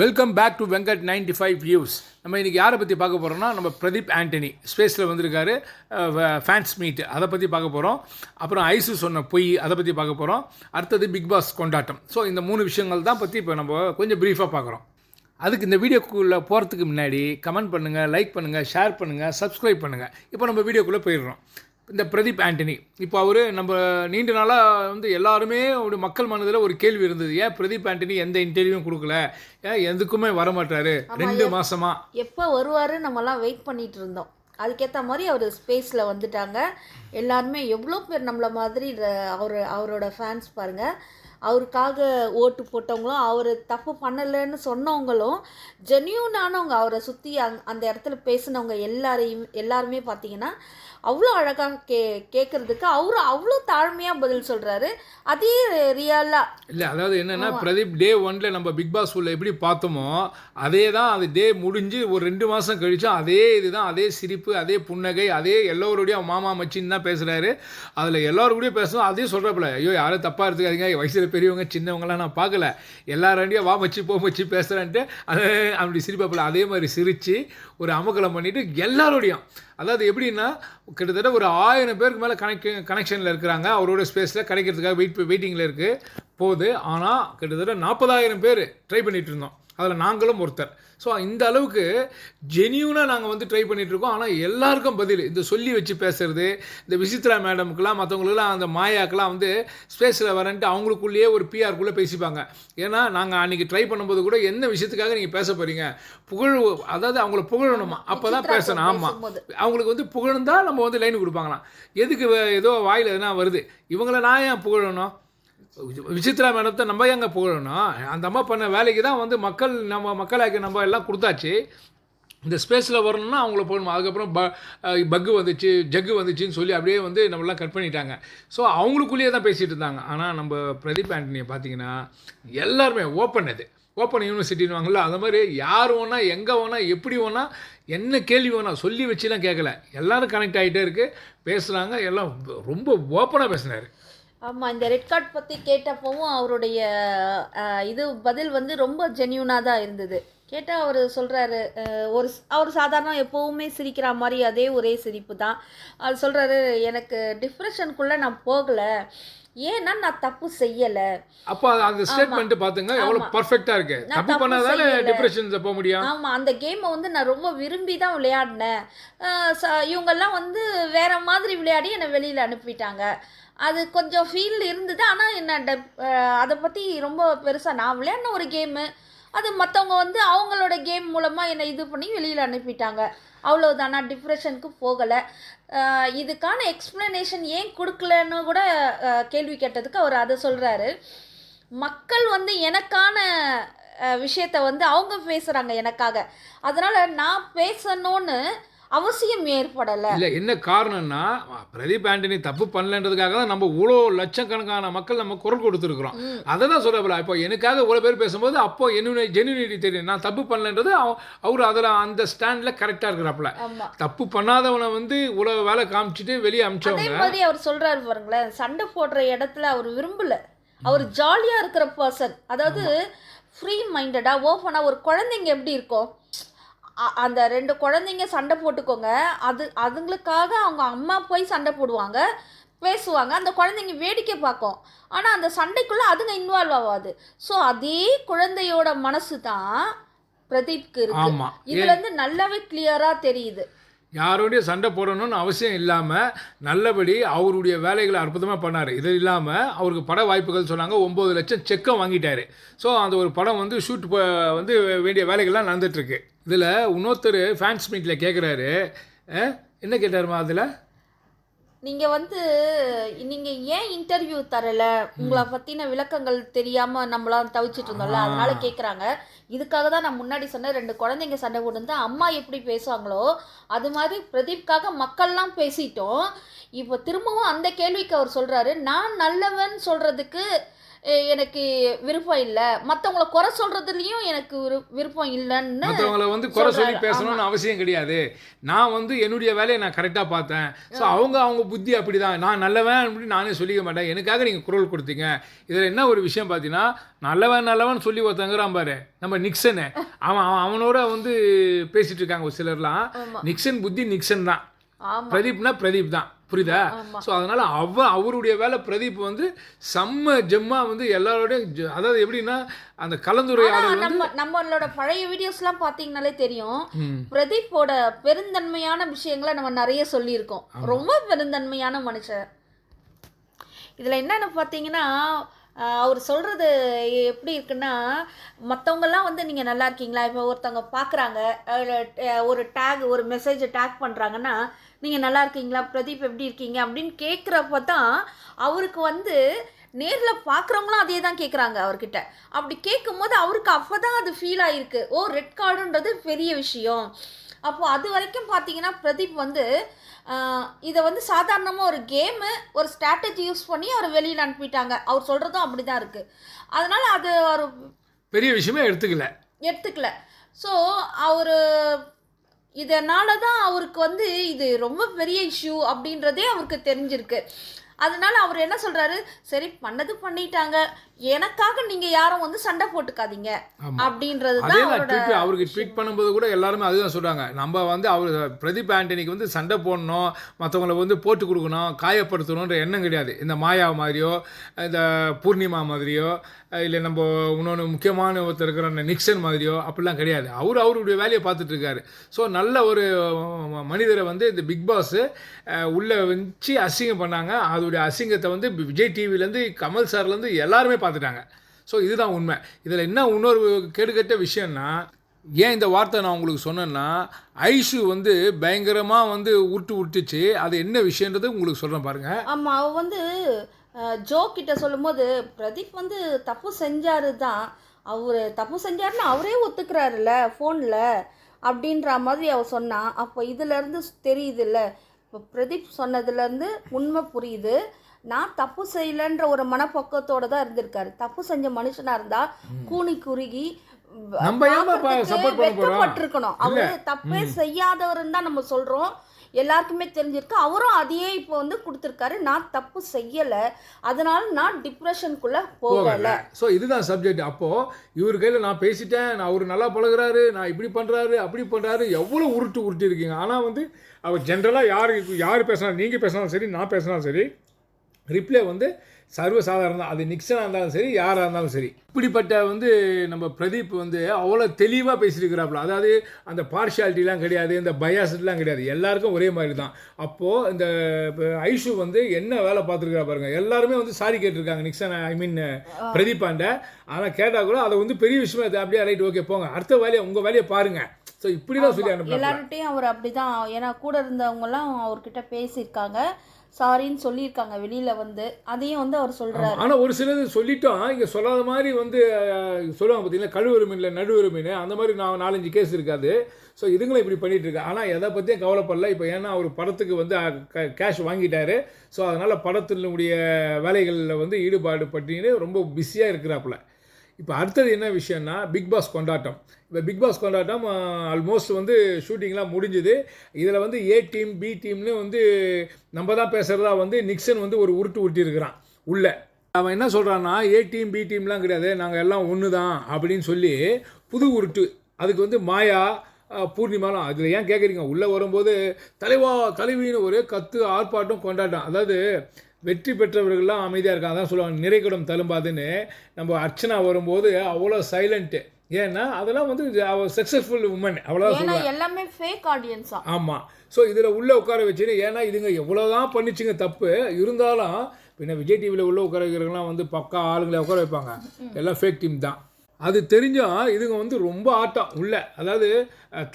Welcome back to Venkat ninety five views நம்ம இன்றைக்கி யாரை பற்றி பார்க்க போகிறோம்னா நம்ம பிரதீப் ஆண்டனி. ஸ்பேஸில் வந்திருக்காரு. ஃபேன்ஸ் மீட் அதை பற்றி பார்க்க போகிறோம் அப்புறம் ஐசு சொன்ன பொய் அதை பற்றி பார்க்க போகிறோம் அடுத்தது பிக் பாஸ் கொண்டாட்டம். ஸோ இந்த மூணு விஷயங்கள் தான் பற்றி இப்போ நம்ம கொஞ்சம் ப்ரீஃபாக பார்க்குறோம். அதுக்கு இந்த வீடியோக்குள்ளே போகிறதுக்கு முன்னாடி கமெண்ட் பண்ணுங்கள் லைக் பண்ணுங்கள் ஷேர் பண்ணுங்கள் சப்ஸ்கிரைப் பண்ணுங்கள் இப்போ நம்ம வீடியோக்குள்ளே போயிடுறோம். இந்த பிரதீப் ஆண்டனி. இப்போ அவர் நம்ம நீண்ட நாளாக வந்து எல்லாருமே ஒரு மக்கள் மனதில் ஒரு கேள்வி இருந்தது. ஏன் பிரதீப் ஆண்டனி எந்த இன்டர்வியூவும் கொடுக்கல? ஏன் எதுக்குமே வர மாட்டாரு ரெண்டு மாசமா. எப்போ வருவார் நம்மலாம் வெயிட் பண்ணிட்டு இருந்தோம். அதுக்கேற்ற மாதிரி அவர் ஸ்பேஸில் வந்துட்டாங்க. எல்லாருமே எவ்வளோ பேர் நம்மள மாதிரி அவர் அவரோட ஃபேன்ஸ் பாருங்கள் அவருக்காக ஓட்டு போட்டவங்களும் அவர் தப்பு பண்ணலைன்னு சொன்னவங்களும் ஜென்யூனானவங்க அவரை சுற்றி அங் அந்த இடத்துல பேசினவங்க எல்லாரையும் எல்லாருமே பார்த்தீங்கன்னா அவ்வளோ அழகாக கே கேட்குறதுக்கு அவரு அவ்வளோ தாழ்மையாக பதில் சொல்கிறாரு அதே ரியலாக இல்லை அதாவது என்னென்னா பிரதீப் டே ஒன்ல நம்ம பிக் பாஸ் உள்ள எப்படி பார்த்தோமோ அதே தான் அது டே முடிஞ்சு ஒரு ரெண்டு மாதம் கழிச்சு அதே இதுதான் அதே சிரிப்பு அதே புன்னகை அதே எல்லோருடையும் மாமா மச்சின்னு தான் பேசுகிறாரு அதில் எல்லோருக்கூடயும் பேசுவோம் அதே சொல்கிறப்பல ஐயோ யாரும் தப்பாக எடுத்துக்காதீங்க வயசில் பெரியவங்க சின்னவங்களாம் நான் பார்க்கல. எல்லாரையும் வா மச்சி போ மச்சி பேசுகிறேன்ட்டு அதே அப்படி சிரிப்பாப்பில். அதே மாதிரி சிரித்து ஒரு அமக்கலம் பண்ணிவிட்டு எல்லாரோடையும் அதாவது எப்படின்னா கிட்டத்தட்ட ஒரு ஆயிரம் பேருக்கு மேலே கனெக்ட் கனெக்ஷனில் இருக்கிறாங்க. அவரோட ஸ்பேஸில் கிடைக்கிறதுக்காக வெயிட் வெயிட்டிங்கில் இருக்குது போகுது. ஆனால் கிட்டத்தட்ட நாற்பதாயிரம் பேர் ட்ரை பண்ணிகிட்டு இருந்தோம். அதில் நாங்களும் ஒருத்தர். ஸோ இந்த அளவுக்கு ஜெனியூனாக நாங்கள் வந்து ட்ரை பண்ணிகிட்டு இருக்கோம். ஆனால் எல்லாருக்கும் பதில் இந்த சொல்லி வச்சு பேசுறது இந்த விசித்ரா மேடமுக்கெல்லாம் மற்றவங்களுக்குலாம் அந்த மாயாக்கெல்லாம் வந்து ஸ்பேஸில் வரன்ட்டு அவங்களுக்குள்ளேயே ஒரு பிஆர்க்குள்ளே பேசிப்பாங்க. ஏன்னா நாங்கள் அன்றைக்கி ட்ரை பண்ணும்போது கூட என்ன விஷயத்துக்காக நீங்கள் பேச போகிறீங்க புகழ் அதாவது அவங்கள புகழணுமா? அப்போ தான் பேசணும். ஆமாம் அவங்களுக்கு வந்து புகழ்ந்தா நம்ம வந்து லைன் கொடுப்பாங்களாம். எதுக்கு ஏதோ வாயில் எதனா வருது? இவங்கள நான் ஏன் புகழணும்? விசித்ரா மேடத்தை நம்ம எங்க புகழணும்? அந்த அம்மா பண்ண வேலைக்கு தான் வந்து மக்கள் நம்ம மக்களாக்கி நம்ம எல்லாம் கொடுத்தாச்சு. இந்த ஸ்பேஸில் வரணும்னா அவங்கள போகணும் அதுக்கப்புறம் ப பக்கு வந்துச்சு ஜக்கு வந்துச்சுன்னு சொல்லி அப்படியே வந்து நம்மளாம் கட் பண்ணிட்டாங்க. ஸோ அவங்களுக்குள்ளேயே தான் பேசிகிட்டு இருந்தாங்க. ஆனால் நம்ம பிரதீப் ஆண்டனியை பார்த்தீங்கன்னா எல்லாருமே ஓப்பன் அது ஓப்பன் யூனிவர்சிட்டின்னு வாங்கல. அந்த மாதிரி யார் வேணா எங்கே வேணா எப்படி வேணா என்ன கேள்வி வேணா சொல்லி வச்சுலாம் கேட்கல எல்லாரும் கனெக்ட் ஆகிட்டே இருக்குது பேசுகிறாங்க எல்லாம் ரொம்ப ஓப்பனாக பேசினார். ஆமாம் இந்த ரெட் கார்ட் பற்றி கேட்டப்பவும் அவருடைய இது பதில் வந்து ரொம்ப ஜென்யூனாக தான் இருந்தது. கேட்டால் அவர் சொல்கிறாரு ஒரு அவர் சாதாரண எப்போவுமே சிரிக்கிற மாதிரி அதே ஒரே சிரிப்பு தான். அது சொல்கிறாரு எனக்கு டிப்ரெஷனுக்குள்ளே நான் போகலை. ஏன்னா நான் தப்பு செய்யலை. அப்போ அந்த ஸ்டேட்மெண்ட் பார்த்துங்க எவ்வளோ பர்ஃபெக்டாக இருக்கு. தப்பு செய்யல. டிப்ரெஷன்ஸை போக முடியும்? ஆமாம் அந்த கேமை வந்து நான் ரொம்ப விரும்பி தான் விளையாடினேன். இவங்கெல்லாம் வந்து வேற மாதிரி விளையாடி என்னை வெளியில் அனுப்பிட்டாங்க. அது கொஞ்சம் ஃபீல் இருந்தது ஆனால் என்ன அதை பற்றி ரொம்ப பெருசாக நான் விளையாடின ஒரு கேமு அது மற்றவங்க வந்து அவங்களோட கேம் மூலமாக என்னை இது பண்ணி வெளியில் அனுப்பிட்டாங்க. அவ்வளோதான் நான் டிப்ரெஷனுக்கு போகலை இதுக்கான எக்ஸ்ப்ளனேஷன் ஏன் கொடுக்கலன்னு கூட கேள்வி கேட்டதுக்கு அவர் அதை சொல்கிறாரு மக்கள் வந்து எனக்கான விஷயத்த வந்து அவங்க பேசுகிறாங்க எனக்காக. அதனால் நான் பேசணும்னு அவசியம் ஏற்படலை. இல்லை என்ன காரணம்னா பிரதீப் ஆண்டனி தப்பு பண்ணலன்றதுக்காக தான் நம்ம இவ்வளோ லட்சக்கணக்கான மக்கள் நம்ம குரல் கொடுத்துருக்குறோம். அதை தான் சொல்கிறப்பல இப்போ எனக்காக இவ்வளோ பேர் பேசும்போது அப்போ என்ன ஜென்யூனிட்டி தெரியும். நான் தப்பு பண்ணலன்றது அவ- அவர் அதில் அந்த ஸ்டாண்டில் கரெக்டாக இருக்கிறாப்புல. தப்பு பண்ணாதவனை வந்து இவ்வளோ வேலை காமிச்சிட்டு வெளியே அதே அமிச்சவங்க. மாதிரி அவர் சொல்றாரு பாருங்களேன் சண்டை போடுற இடத்துல அவர் விரும்பல. அவர் ஜாலியா இருக்கிற பர்சன் அதாவது ஃப்ரீ மைண்டடா ஓப்பனா ஒரு குழந்தைங்க எப்படி இருக்கும் அந்த ரெண்டு குழந்தைங்க சண்டை போட்டுக்கோங்க. அது அதுங்களுக்காக அவங்க அம்மா போய் சண்டை போடுவாங்க பேசுவாங்க. அந்த குழந்தைங்க வேடிக்கை பார்க்கும். ஆனால் அந்த சண்டைக்குள்ளே அதுங்க இன்வால்வ் ஆகாது ஸோ அதே குழந்தையோட மனசு தான் பிரதீப்க்கு இருக்கு. இதுல இருந்து நல்லாவே கிளியராக தெரியுது. யாரோடையும் சண்டை போடணும்னு அவசியம் இல்லாமல் நல்லபடி அவருடைய வேலைகளை அற்புதமாக பண்ணார். இது இல்லாமல் அவருக்கு பட வாய்ப்புகள் சொன்னாங்க. ஒம்பது லட்சம் செக்கம் வாங்கிட்டார். ஸோ அந்த ஒரு படம் வந்து ஷூட் வந்து வேண்டிய வேலைகள்லாம் நடந்துகிட்ருக்கு இதில் இன்னொருத்தர் ஃபேன்ஸ் மீட்டில் கேட்குறாரு என்ன கேட்டாருமா அதில்? நீங்கள் வந்து நீங்கள் ஏன் இன்டர்வியூ தரல? உங்களை பற்றின விளக்கங்கள் தெரியாமல் நம்மளாம் தவிச்சிட்டு இருந்தோம்ல அதனால கேட்குறாங்க இதுக்காக தான் நான் முன்னாடி சொன்ன ரெண்டு குழந்தைங்க சண்டை போட்டு அம்மா எப்படி பேசுவாங்களோ அது மாதிரி பிரதீப்காக மக்கள்லாம் பேசிட்டோம். இப்போ திரும்பவும் அந்த கேள்விக்கு அவர் சொல்கிறாரு நான் நல்லவன் சொல்கிறதுக்கு எனக்கு விருப்பம் இல்லை. மற்றவங்கள குறை சொல்கிறதுலையும் எனக்கு விரு- விருப்பம் இல்லைன்னு மற்றவங்கள வந்து குறை சொல்லி. பேசணும்னு அவசியம் கிடையாது. நான் வந்து என்னுடைய வேலையை நான் கரெக்டாக பார்த்தேன். ஸோ அவங்க அவங்க புத்தி அப்படிதான். நான் நல்லவன் அப்படின்னு நானே சொல்லிக்க மாட்டேன். எனக்காக நீங்கள் குரல் கொடுத்தீங்க. இதில் என்ன ஒரு விஷயம் பார்த்தீங்கன்னா நல்லவன் நல்லவன் சொல்லி ஒருத்தங்கிறான் பாரு. நம்ம நிக்சனு அவன் அவன் அவனோட வந்து பேசிட்டு இருக்காங்க ஒரு சிலர்லாம். நிக்சன் புத்தி நிக்சன் தான். பிரதீப்னா பிரதீப் தான். புரியுதா. ஸோ அதனால அவ அவருடைய வேலை பிரதீப் வந்து செம்ம ஜெம்மா வந்து எல்லாரோடையும் அதாவது எப்படின்னா அந்த கலந்துரையாடல் நம்ம நம்மளோட பழைய வீடியோஸ்லாம் பார்த்தீங்கனாலே தெரியும். பிரதீப்போட பெருந்தன்மையான விஷயங்களை நம்ம நிறைய சொல்லியிருக்கோம். ரொம்ப பெருந்தன்மையான மனுஷன். இதில் என்னென்னு பார்த்தீங்கன்னா அவர் சொல்கிறது எப்படி இருக்குன்னா மற்றவங்கெல்லாம் வந்து நீங்கள் நல்லா இருக்கீங்களா? இப்போ ஒருத்தவங்க பார்க்குறாங்க ஒரு டேக் ஒரு மெசேஜை டேக் பண்ணுறாங்கன்னா நீங்கள் நல்லா இருக்கீங்களா? பிரதீப் எப்படி இருக்கீங்க? அப்படின்னு கேட்குறப்ப தான் அவருக்கு வந்து நேரில் பார்க்குறவங்களும் அதே தான் கேட்குறாங்க அவர்கிட்ட. அப்படி கேட்கும்போது அவருக்கு அப்போ தான் அது ஃபீல் ஆகிருக்கு ஓ ரெட் கார்டுன்றது பெரிய விஷயம். அப்போ அது வரைக்கும் பார்த்தீங்கன்னா பிரதீப் வந்து இதை வந்து சாதாரணமாக ஒரு கேமு ஒரு ஸ்ட்ராட்டஜி யூஸ் பண்ணி அவர் வெளியில் அனுப்பிட்டாங்க. அவர் சொல்கிறதும் அப்படி தான் இருக்குது அதனால் அது அவர் பெரிய விஷயமே எடுத்துக்கல. எடுத்துக்கல. ஸோ அவர் இதனால தான் அவருக்கு வந்து இது ரொம்ப பெரிய இஷ்யூ அப்படின்றதே அவருக்கு தெரிஞ்சிருக்கு. அதனால அவர் என்ன சொல்றாரு? சரி பண்ணது பண்ணிட்டாங்க. எனக்காக நீங்க யாரும் வந்து சண்டை போட்டுக்காதீங்க. அப்படின்றது தான் அவருக்கு ட்வீட் பண்ணும்போது கூட எல்லாருமே அதுதான் சொல்றாங்க. நம்ம வந்து அவர் பிரதீப் ஆண்டனிக்கு வந்து சண்டை போடணும் மற்றவங்களை வந்து போட்டு கொடுக்கணும் காயப்படுத்தணுன்ற எண்ணம் கிடையாது. இந்த மாயா மாதிரியோ இந்த பூர்ணிமா மாதிரியோ இல்லை நம்ம இன்னொன்று முக்கியமான ஒருத்தர் இருக்கிற நிக்சன் மாதிரியோ அப்படிலாம் கிடையாது. அவர் அவருடைய வேலையை பார்த்துட்டு இருக்காரு. ஸோ நல்ல ஒரு மனிதரை வந்து இந்த பிக் பாஸ் உள்ளே வச்சு அசிங்கம் பண்ணாங்க. அதோடைய அசிங்கத்தை வந்து விஜய் டிவிலேருந்து கமல் சார்லேருந்து எல்லாருமே பார்த்துட்டாங்க. ஸோ இதுதான் உண்மை. இதில் என்ன இன்னொரு கேடுகட்ட விஷயம்னா ஏன் இந்த வார்த்தை நான் உங்களுக்கு சொன்னேன்னா ஐஷு வந்து பயங்கரமாக வந்து உருட்டு உருட்டுச்சு. அது என்ன விஷயன்றது உங்களுக்கு சொல்கிறேன் பாருங்கள் ஆமாம் அவள் வந்து ஜோ கிட்ட சொல்லும்போது பிரதீப் வந்து தப்பு செஞ்சாரு தான் அவர் தப்பு செஞ்சாருன்னு அவரே ஒத்துக்கிறாருல்ல ஃபோனில் அப்படின்ற மாதிரி அவள் சொன்னான் அப்போ இதுலேருந்து தெரியுதுல்ல இப்போ பிரதீப் சொன்னதுலேருந்து உண்மை புரியுது. நான் தப்பு செய்யலைன்ற ஒரு மனப்பக்குவத்தோட தான் இருந்திருக்காரு. தப்பு செஞ்ச மனுஷனா இருந்தா கூனி குறுகி வ- நம்ம ஏன்பா பா- பார்க்கறதுக்கு support பண்ண போறோம்? வெட்கப்பட்டிருக்கணும் அவரு தப்பே செய்யாதவருன்னு தான் நம்ம சொல்றோம். எல்லாருக்குமே தெரிஞ்சிருக்கு. அவரும் அதையே இப்போ வந்து கொடுத்துருக்காரு. நான் தப்பு செய்யலை. அதனால நான் டிப்ரெஷனுக்குள்ள போகலை. போகல. ஸோ இதுதான் சப்ஜெக்ட் அப்போது இவர் கையில் நான் பேசிட்டேன். நான் அவர் நல்லா பழகுறாரு. நான் இப்படி பண்ணுறாரு அப்படி பண்ணுறாரு எவ்வளோ உருட்டு உருட்டி இருக்கீங்க ஆனால் வந்து அவர் ஜென்ரலாக யார் யார் பேசினாலும் நீங்கள் பேசினாலும் சரி நான் பேசினாலும் சரி ரிப்ளை வந்து சர்வசாதாரணம். தான் அது நிக்சனாக இருந்தாலும் சரி யாராக இருந்தாலும் சரி. இப்படிப்பட்ட வந்து நம்ம பிரதீப் வந்து அவ்வளோ தெளிவாக பேசியிருக்கிறாப்புல. அதாவது அந்த பார்ஷியாலிட்டிலாம் கிடையாது இந்த பயாஸ்லாம் கிடையாது. எல்லாருக்கும் ஒரே மாதிரி தான் அப்போது இந்த ஐஷு வந்து என்ன வேலை பார்த்துருக்கா பாருங்க. எல்லாருமே வந்து சாரி கேட்டிருக்காங்க நிக்சன் ஐ மீன் பிரதீப்பாண்ட ஆனால் கேட்டால் கூட அதை வந்து பெரிய விஷயமா இது அப்படியே ரைட் ஓகே போங்க. அடுத்த வேலையை உங்கள் வேலையை பாருங்க. ஸோ இப்படி தான் சொல்லி அனுப்புறாங்க எல்லார்கிட்டையும் அவர் அப்படிதான். ஏன்னா கூட இருந்தவங்கலாம் அவர்கிட்ட பேசியிருக்காங்க. சாரின்னு சொல்லியிருக்காங்க வெளியில் வந்து. அதையும் வந்து அவர் சொல்கிறார் ஆனால் ஒரு சிலது சொல்லிட்டோம் இங்கே சொல்லாத மாதிரி வந்து சொல்லுவாங்க பார்த்தீங்கன்னா கழுவுறு மீனில் நடுவுறு மீன் அந்த மாதிரி நான் நாலஞ்சு கேஸ் இருக்காது. ஸோ இதுங்களும் இப்படி பண்ணிகிட்டு இருக்கு ஆனால் எதை பற்றியும் கவலைப்படல. இப்போ ஏன்னா அவர் படத்துக்கு வந்து கேஷ் வாங்கிட்டாரு. ஸோ அதனால் படத்தினுடைய வேலைகளில் வந்து ஈடுபாடு பற்றின்னு ரொம்ப பிஸியாக இருக்கிறாப்புல. இப்போ அடுத்தது என்ன விஷயம்னா பிக் பாஸ் கொண்டாட்டம். இப்போ பிக் பாஸ் கொண்டாட்டம் ஆல்மோஸ்ட் வந்து ஷூட்டிங்லாம் முடிஞ்சுது. இதில் வந்து ஏ டீம் பி டீம்னு வந்து நம்ம தான் பேசுகிறதா வந்து நிக்சன் வந்து ஒரு உருட்டு உருட்டி இருக்கிறான் அவன் என்ன சொல்கிறான்னா ஏ டீம் பி டீம்லாம் கிடையாது நாங்கள் எல்லாம் ஒன்று தான் அப்படின்னு சொல்லி புது உருட்டு அதுக்கு வந்து மாயா பூர்ணிமாலாம். அதில் ஏன் கேட்குறீங்க? உள்ளே வரும்போது தலைவா தலைவின்னு ஒரு கத்து ஆர்ப்பாட்டம் கொண்டாட்டம் அதாவது வெற்றி பெற்றவர்கள்லாம் அமைதியாக இருக்காங்க. அதான் சொல்லுவாங்க நிறைகுடம் தழும்பாதுன்னு. நம்ம அர்ச்சனா வரும்போது அவ்வளோ சைலண்ட்டு ஏன்னா அதெல்லாம் வந்து சக்ஸஸ்ஃபுல் உமன் அவ்வளோதான் எல்லாமே ஃபேக் ஆடியன்ஸா ஆமாம் ஸோ இதில் உள்ளே உட்கார வச்சுன்னு ஏன்னா இதுங்க எவ்வளோதான் பண்ணிச்சுங்க தப்பு இருந்தாலும் பின்ன விஜய் டிவியில் உள்ள உட்கார வைக்கிறவங்களாம் வந்து பக்கா ஆளுங்களை உட்கார வைப்பாங்க. எல்லாம் ஃபேக் டீம் தான். அது தெரிஞ்சும் இதுங்க வந்து ரொம்ப ஆட்டம் உள்ள. அதாவது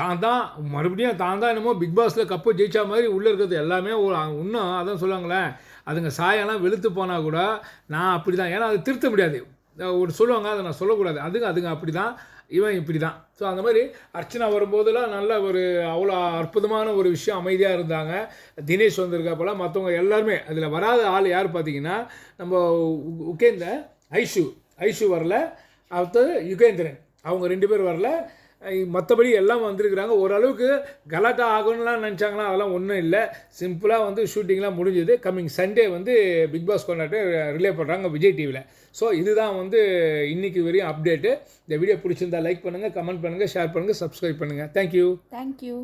தான் தான் மறுபடியும் தான் தான் என்னமோ பிக் பாஸில் கப்பு ஜெயிச்சா மாதிரி உள்ளே இருக்கிறது எல்லாமே ஒரு இன்னும் அதான் சொல்லுவாங்களேன் அதுங்க சாயெல்லாம் வெளுத்து போனால் கூட நான் அப்படி தான் ஏன்னா அது திருத்த முடியாது. ஒரு சொல்லுவாங்க அதை நான் சொல்லக்கூடாது. அதுங்க அதுங்க அப்படி தான் இவன் இப்படி தான் ஸோ அந்த மாதிரி அர்ச்சனா வரும்போதெல்லாம் நல்ல ஒரு அவ்வளோ அற்புதமான ஒரு விஷயம் அமைதியாக இருந்தாங்க. தினேஷ் வந்திருக்காப்போல. மற்றவங்க எல்லாருமே அதில் வராத ஆள் யார் பார்த்தீங்கன்னா நம்ம உ- உகேந்த ஐஷு. ஐஷு வரல. அடுத்தது யுகேந்திரன். அவங்க ரெண்டு பேர் வரல. மற்றபடி எல்லாம் வந்திருக்கிறாங்க. ஓரளவுக்கு கலாட்டா ஆகணும்லாம் நினச்சாங்களா? அதெல்லாம் ஒன்றும் இல்லை. சிம்பிளாக வந்து ஷூட்டிங்லாம் முடிஞ்சது. கம்மிங் சண்டே வந்து பிக் பாஸ் கொண்டாட்டு ரிலே பண்ணுறாங்க விஜய் டிவியில் ஸோ இதுதான் வந்து இன்றைக்கி வரையும் அப்டேட்டு இந்த வீடியோ பிடிச்சிருந்தா லைக் பண்ணுங்கள் கமெண்ட் பண்ணுங்கள் ஷேர் பண்ணுங்கள் சப்ஸ்கிரைப் பண்ணுங்கள் தேங்க்யூ தேங்க்யூ